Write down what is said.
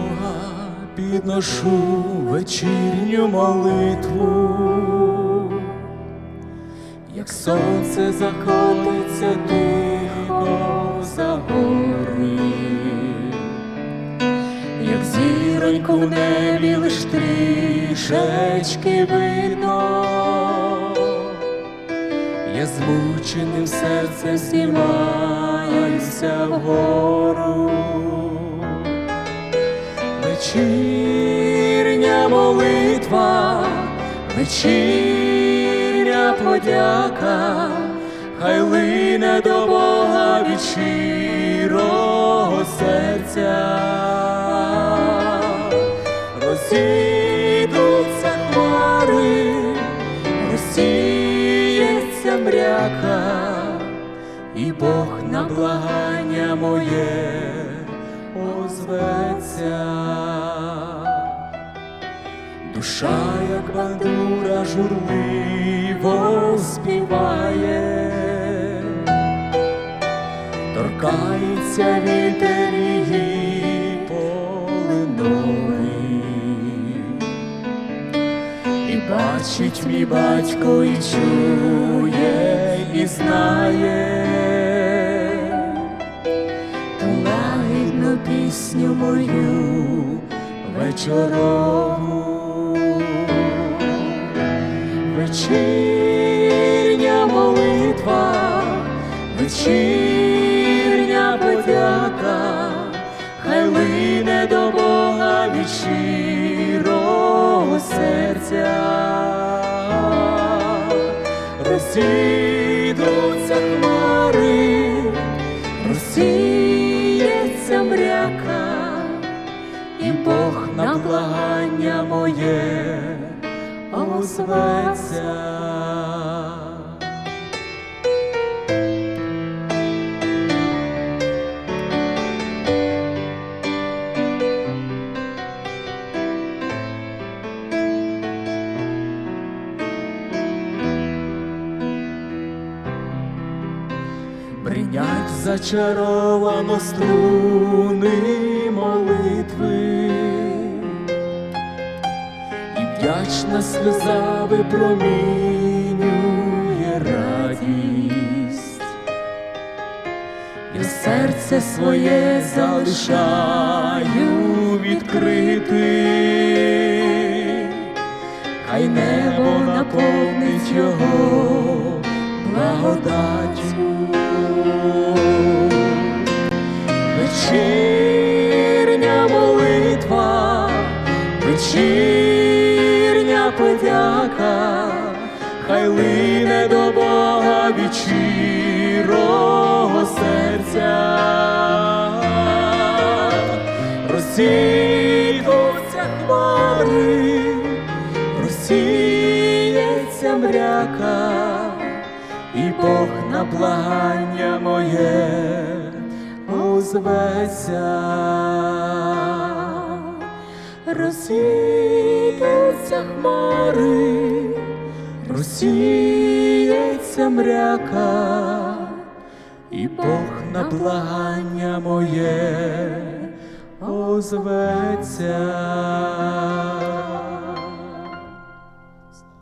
Бога підношу вечірню молитву, як сонце заходиться тихо за гори, як зіроньку в небі лиш трішечки видно, я змученим серцем знімаюся вгору. Вечірня молитва, вечірня подяка, хай лине до Бога від щирого серця, розійдуться хмари, розсіється мряка, і Бог на благання моє озветься. Душа, як бандура, журливо співає, торкається вітер її полиновий. І бачить мій батько, і чує, і знає пісню мою вечорову. Вечірня молитва, вечірня подяка, хай лине до Бога від щирого серця, розійдуться хмари, розсіється мряка, і Бог на благання моє озветься. Бринять зачаровано струни вдячна сльоза випромінює радість, я серце своє залишаю відкритим, хай небо наповнить його благодаттю. Вечірня молитва, вечірня Щирого серця, розійдуться хмари, розсіється мряка, і Бог на благання моє озветься. Розсіються хмари, розсіється мряка, і Бог на благання моє озветься.